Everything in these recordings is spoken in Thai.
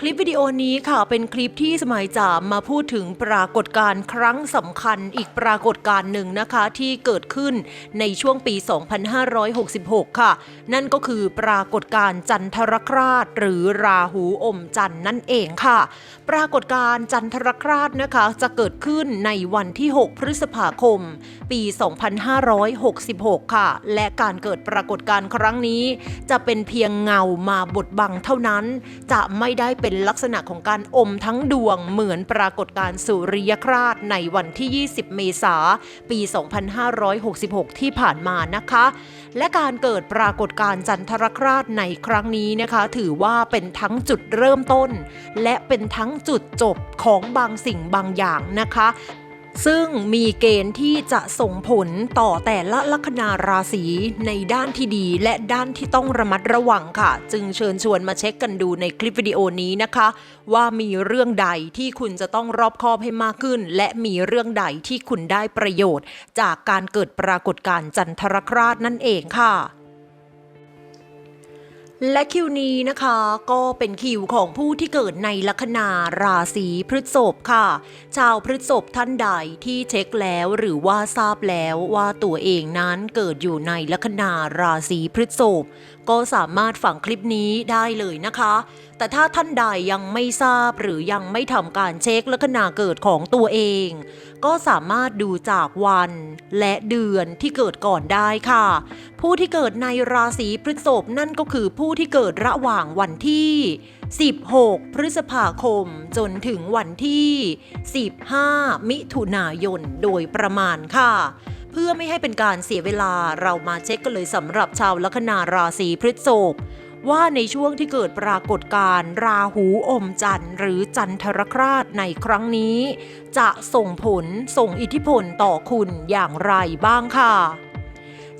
คลิปวิดีโอนี้ค่ะเป็นคลิปที่สมัยจะมาพูดถึงปรากฏการณ์ครั้งสำคัญอีกปรากฏการณ์หนึ่งนะคะที่เกิดขึ้นในช่วงปี 2566 ค่ะ นั่นก็คือปรากฏการณ์จันทรคราช หรือราหูอมจันทร์นั่นเองค่ะ ปรากฏการณ์จันทรคราชนะคะจะเกิดขึ้นในวันที่ 6 พฤษภาคม ปี 2566 ค่ะ และการเกิดปรากฏการณ์ครั้งนี้ จะเป็นเพียงเงามาบดบังเท่านั้น จะไม่ได้เป็นลักษณะของการอมทั้งดวงเหมือนปรากฏการณ์สุริยคราชในวันที่ 20 เมษาปี 2566 ที่ผ่านมานะคะ และการเกิดปรากฏการณ์จันทรคราชในครั้งนี้นะคะ ถือว่าเป็นทั้งจุดเริ่มต้น และเป็นทั้งจุดจบของบางสิ่งบางอย่างนะคะ ซึ่งมีเกณฑ์ที่จะส่งผลต่อแต่ละลัคนาราศีในด้านที่ดีและด้านที่ต้องระมัดระวังค่ะ จึงเชิญชวนมาเช็คกันดูในคลิปวิดีโอนี้นะคะ ว่ามีเรื่องใดที่คุณจะต้องรอบคอบให้มากขึ้น และมีเรื่องใดที่คุณได้ประโยชน์ จากการเกิดปรากฏการณ์จันทรคราชนั่นเองค่ะ และคิวนี้นะคะก็เป็นคิวของผู้ที่เกิดในลัคนาราศีพฤษภค่ะ ชาวพฤษภท่านใดที่เช็คแล้วหรือว่าทราบแล้วว่าตัวเองนั้นเกิดอยู่ในลัคนาราศีพฤษภก็สามารถฟังคลิปนี้ได้เลยนะคะ แต่ถ้าท่านใดยังไม่ทราบหรือยังไม่ทำการเช็คลัคนาเกิดของตัวเอง ก็สามารถดูจากวันและเดือนที่เกิดก่อนได้ค่ะ ผู้ที่เกิดในราศีพฤษภนั่นก็คือผู้ที่เกิดระหว่างวันที่ 16 พฤษภาคม จนถึงวันที่ 15 มิถุนายนโดยประมาณค่ะ เพื่อไม่ให้เป็นการเสียเวลาเรามาเช็คกันเลยสำหรับชาวลัคนาราศีพฤษภว่าในช่วงที่เกิดปรากฏการณ์ราหูอมจันทร์หรือจันทรคราชในครั้งนี้ จะส่งผลส่งอิทธิพลต่อคุณอย่างไรบ้างค่ะ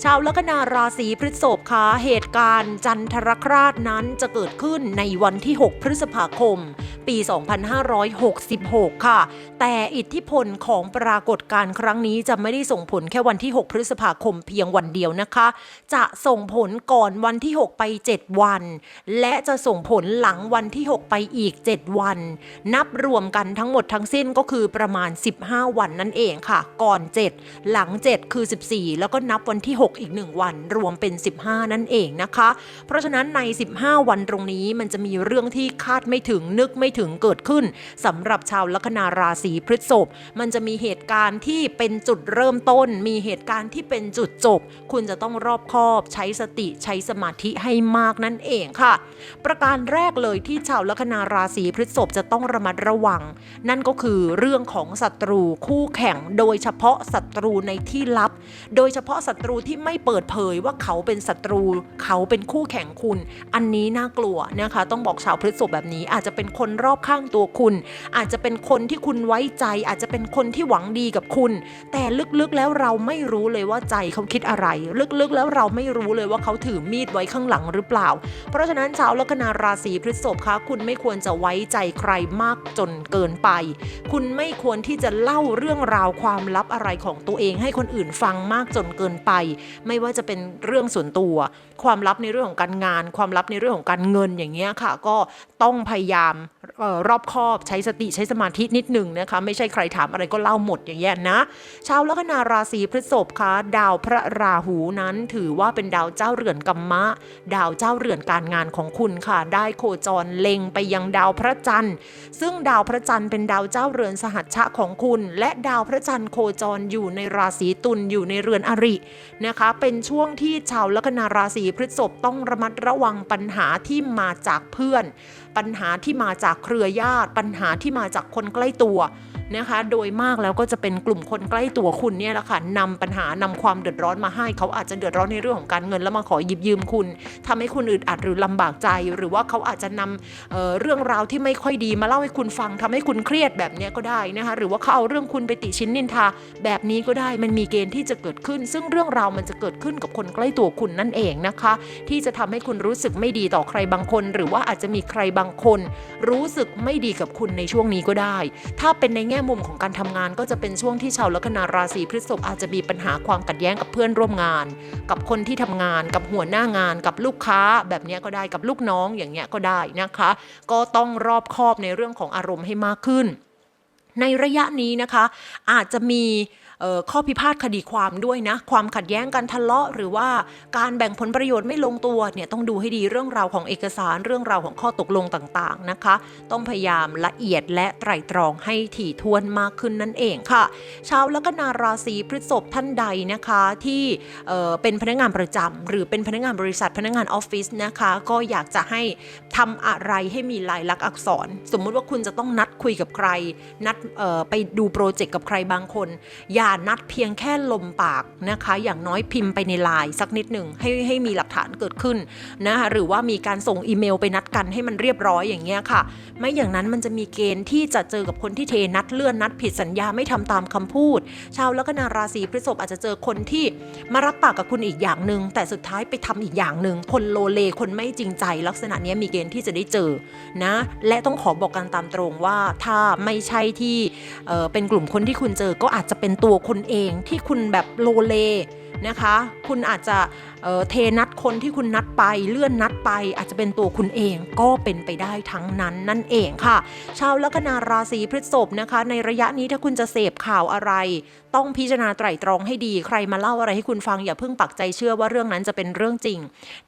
ชาวลัคนาราศีพฤษภคะเหตุการณ์จันทรคราชนั้นจะเกิดขึ้นในวันที่ 6 พฤษภาคม ปี 2566 ค่ะ แต่อิทธิพลของปรากฏการณ์ครั้งนี้จะไม่ได้ส่งผลแค่วันที่ 6 พฤษภาคมเพียงวันเดียวนะคะ จะส่งผลก่อนวันที่ 6 ไป 7 วัน และจะส่งผลหลังวันที่ 6 ไปอีก 7 วัน นับรวมกันทั้งหมดทั้งสิ้นก็คือประมาณ 15 วันนั่นเองค่ะ ก่อน 7 หลัง 7 คือ 14 แล้วก็นับวันที่6 อีก 1 วัน รวมเป็น 15 นั่นเองนะคะ เพราะฉะนั้นใน 15 วันตรงนี้มันจะมีเรื่องที่คาดไม่ถึงนึกไม่ถึงเกิดขึ้นสำหรับชาวลัคนาราศีพฤษภมันจะมีเหตุการณ์ที่เป็นจุดเริ่มต้น มีเหตุการณ์ที่เป็นจุดจบ คุณจะต้องรอบคอบใช้สติใช้สมาธิให้มากนั่นเองค่ะ ประการแรกเลยที่ชาวลัคนาราศีพฤษภจะต้องระมัดระวัง นั่นก็คือเรื่องของศัตรูคู่แข่งโดยเฉพาะศัตรูในที่ลับ โดยเฉพาะศัตรูที่ไม่เปิดเผยว่าเขาเป็นศัตรู เขาเป็นคู่แข่งคุณ อันนี้น่ากลัวนะคะ ต้องบอกชาวพฤษภแบบนี้อาจจะเป็นคนรอบข้างตัวคุณ อาจจะเป็นคนที่คุณไว้ใจ อาจจะเป็นคนที่หวังดีกับคุณ แต่ลึกๆแล้วเราไม่รู้เลยว่าใจเขาคิดอะไร ลึกๆแล้วเราไม่รู้เลยว่าเขาถือมีดไว้ข้างหลังหรือเปล่า เพราะฉะนั้นชาวลัคนาราศีพฤษภคะคุณไม่ควรจะไว้ใจใครมากจนเกินไป คุณไม่ควรที่จะเล่าเรื่องราวความลับอะไรของตัวเองให้คนอื่นฟังมากจนเกินไปไม่ว่าจะเป็นเรื่องส่วนตัว ความลับในเรื่องของการงาน ความลับในเรื่องของการเงินอย่างเงี้ยค่ะ ก็ต้องพยายาม รอบคอบใช้สติใช้สมาธินิดหนึ่งนะคะ ไม่ใช่ใครถามอะไรก็เล่าหมดอย่างเงี้ยนะ ชาวลัคนาราศีพฤษภคะดาวพระราหูนั้นถือว่าเป็นดาวเจ้าเรือนกัมมะ ดาวเจ้าเรือนการงานของคุณค่ะ ได้โคจรเล็งไปยังดาวพระจันทร์ ซึ่งดาวพระจันทร์เป็นดาวเจ้าเรือนสหัชชะของคุณ และดาวพระจันทร์โคจรอยู่ในราศีตุลอยู่ในเรือนอรินะคะ เป็นช่วงที่ชาวลัคนาราศีพฤษภต้องระมัดระวังปัญหาที่มาจากเพื่อน ปัญหาที่มาจากเครือญาติ ปัญหาที่มาจากคนใกล้ตัวนะคะ โดยมากแล้วก็จะเป็นกลุ่มคนใกล้ตัวคุณเนี่ยแหละค่ะนำปัญหานำความเดือดร้อนมาให้ เขาอาจจะเดือดร้อนในเรื่องของการเงินแล้วมาขอหยิบยืมคุณทำให้คุณอึดอัดหรือลำบากใจ หรือว่าเขาอาจจะนำเเรื่องราวที่ไม่ค่อยดีมาเล่าให้คุณฟังทำให้คุณเครียดแบบนี้ก็ได้นะคะหรือว่าเขาเอาเรื่องคุณไปติชินนินทา แบบนี้ก็ได้มันมีเกณฑ์ที่จะเกิดขึ้น ซึ่งเรื่องราวมันจะเกิดขึ้นกับคนใกล้ตัวคุณนั่นเองนะคะ ที่จะทำให้คุณรู้สึกไม่ดีต่อใครบางคน หรือว่าอาจจะมีใครบางบางคน รู้สึกไม่ดีกับคุณในช่วงนี้ก็ได้ ถ้าเป็นในแง่มุมของการทำงานก็จะเป็นช่วงที่ชาวลัคนาราศีพฤษภอาจจะมีปัญหาความขัดแย้งกับเพื่อนร่วมงาน กับคนที่ทำงานกับหัวหน้างานกับลูกค้า แบบนี้ก็ได้กับลูกน้องอย่างเงี้ยก็ได้นะคะ ก็ต้องรอบคอบในเรื่องของอารมณ์ให้มากขึ้น ในระยะนี้นะคะ อาจจะมีข้อพิพาทคดีความด้วยนะ ความขัดแย้งกันทะเลาะ หรือว่าการแบ่งผลประโยชน์ไม่ลงตัวเนี่ยต้องดูให้ดีเรื่องราวของเอกสารเรื่องราวของข้อตกลงต่างๆนะคะ ต้องพยายามละเอียดและไตร่ตรองให้ถี่ถ้วนมากขึ้นนั่นเองค่ะชาวลัคนาราศีพฤษภท่านใดนะคะที่เอ่อเป็นพนักงานประจำหรือเป็นพนักงานบริษัทพนักงานออฟฟิศนะคะก็อยากจะให้ทำอะไรให้มีลายลักษณ์อักษร สมมุติว่าคุณจะต้องนัดคุยกับใคร นัดไปดูโปรเจกต์กับใครบางคน อย่านัดเพียงแค่ลมปากนะคะ อย่างน้อยพิมพ์ไปในไลน์สักนิดหนึ่งให้ให้มีหลักฐานเกิดขึ้นนะคะหรือว่ามีการส่งอีเมลไปนัดกันให้มันเรียบร้อยอย่างเงี้ยค่ะ ไม่อย่างนั้นมันจะมีเกณฑ์ที่จะเจอกับคนที่เทนัดเลื่อนนัดผิดสัญญาไม่ทำตามคำพูด ชาวลัคนาราศีพฤษภอาจจะเจอคนที่มารับปากกับคุณอีกอย่างหนึ่งแต่สุดท้ายไปทำอีกอย่างหนึ่งคนโลเลคนไม่จริงใจ ลักษณะนี้มีเกณฑ์ที่จะได้เจอนะและต้องขอบอกกันตามตรงว่าถ้าไม่ใช่ที่เอ่อเป็นกลุ่มคนที่คุณเจอก็อาจจะเป็นตัวคุณเองที่คุณแบบโลเล นะคะ คุณอาจจะเเทนัดคนที่คุณนัดไปเลื่อนนัดไป อาจจะเป็นตัวคุณเองก็เป็นไปได้ทั้งนั้นนั่นเองค่ะ ชาวลัคนาราศีพฤษภนะคะ ในระยะนี้ถ้าคุณจะเสพข่าวอะไร ต้องพิจารณาไตร่ตรองให้ดีใครมาเล่าอะไรให้คุณฟังอย่าเพิ่งปักใจเชื่อว่าเรื่องนั้นจะเป็นเรื่องจริง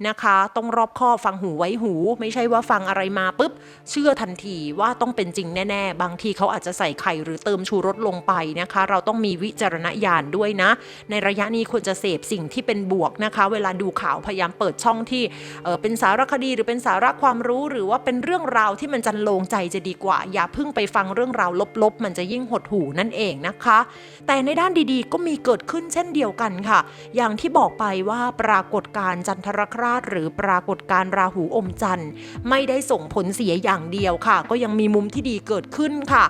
นะคะ ต้องรอบคอบฟังหูไว้หู ไม่ใช่ว่าฟังอะไรมาปุ๊บเชื่อทันทีว่าต้องเป็นจริงแน่ ๆ บางทีเขาอาจจะใส่ไข่หรือเติมชูรสลงไปนะคะ เราต้องมีวิจารณญาณด้วยนะ ในระยะนี้ควรจะเสพสิ่งที่เป็นบวกนะคะ เวลาดูข่าวพยายามเปิดช่องที่เเป็นสารคดีหรือเป็นสาระความรู้หรือว่าเป็นเรื่องราวที่มันจันโลงใจจะดีกว่า อย่าเพิ่งไปฟังเรื่องราวลบๆ มันจะยิ่งหดหูนั่นเองนะคะ แต่ในด้านดีๆ ก็มีเกิดขึ้นเช่นเดียวกันค่ะ อย่างที่บอกไปว่าปรากฏการณ์จันทรคราช หรือปรากฏการณ์ราหูอมจันทร์ ไม่ได้ส่งผลเสียอย่างเดียวค่ะ ก็ยังมีมุมที่ดีเกิดขึ้นค่ะ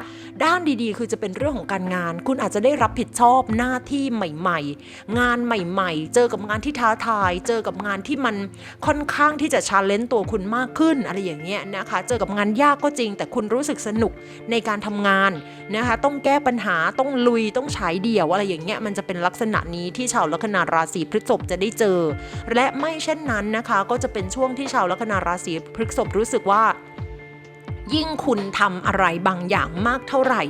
ด้านดีๆ คือจะเป็นเรื่องของการงาน คุณอาจจะได้รับผิดชอบหน้าที่ใหม่ ๆ งานใหม่ๆ เจอกับงานที่ท้าทาย เจอกับงานที่มันค่อนข้างที่จะชาเลนจ์ตัวคุณมากขึ้นอะไรอย่างเงี้ยนะคะ เจอกับงานยากก็จริง แต่คุณรู้สึกสนุกในการทำงานนะคะ ต้องแก้ปัญหาต้องลุยต้องฉายเดี่ยวอะไรอย่างเงี้ยมันจะเป็นลักษณะนี้ที่ชาวลัคนาราศีพฤษภจะได้เจอ และไม่เช่นนั้นนะคะ ก็จะเป็นช่วงที่ชาวลัคนาราศีพฤษภรู้สึกว่า ยิ่งคุณทำอะไรบางอย่างมากเท่าไหร่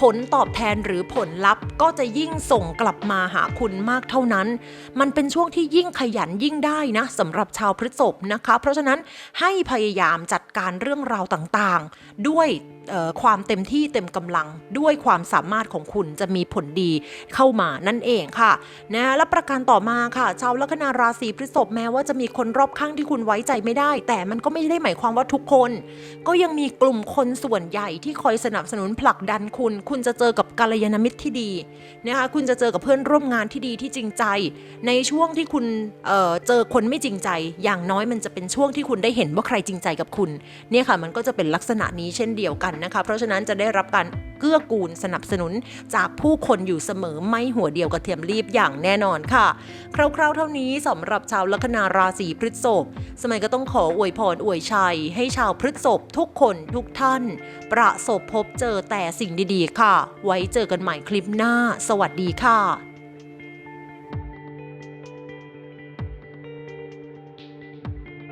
ผลตอบแทนหรือผลลัพธ์ก็จะยิ่งส่งกลับมาหาคุณมากเท่านั้น มันเป็นช่วงที่ยิ่งขยันยิ่งได้นะสำหรับชาวพฤษภนะคะ เพราะฉะนั้นให้พยายามจัดการเรื่องราวต่างๆ ด้วยความเต็มที่เต็มกำลังด้วยความสามารถของคุณจะมีผลดีเข้ามานั่นเองค่ะนะและประการต่อมาค่ะ ชาวลัคนาราศีพฤษภแม้ว่าจะมีคนรอบข้างที่คุณไว้ใจไม่ได้ แต่มันก็ไม่ได้หมายความว่าทุกคน ก็ยังมีกลุ่มคนส่วนใหญ่ที่คอยสนับสนุนผลักดันคุณ คุณจะเจอกับกัลยาณมิตรที่ดีนะคะคุณจะเจอกับเพื่อนร่วมงานที่ดีที่จริงใจ ในช่วงที่คุณเเจอคนไม่จริงใจ อย่างน้อยมันจะเป็นช่วงที่คุณได้เห็นว่าใครจริงใจกับคุณเนี่ยค่ะมันก็จะเป็นลักษณะนี้เช่นเดียวกันนะคะ เพราะฉะนั้นจะได้รับการเกื้อกูลสนับสนุนจากผู้คนอยู่เสมอไม่หัวเดียวกับเทียมรีบอย่างแน่นอนค่ะ คร่าวๆเท่านี้สำหรับชาวลัคนาราศีพฤษภสมัยก็ต้องขออวยพรอวยชัย ให้ชาวพฤษภทุกคนทุกท่าน ประสบพบเจอแต่สิ่งดีๆ ค่ะ ไว้เจอกันใหม่คลิปหน้า สวัสดีค่ะ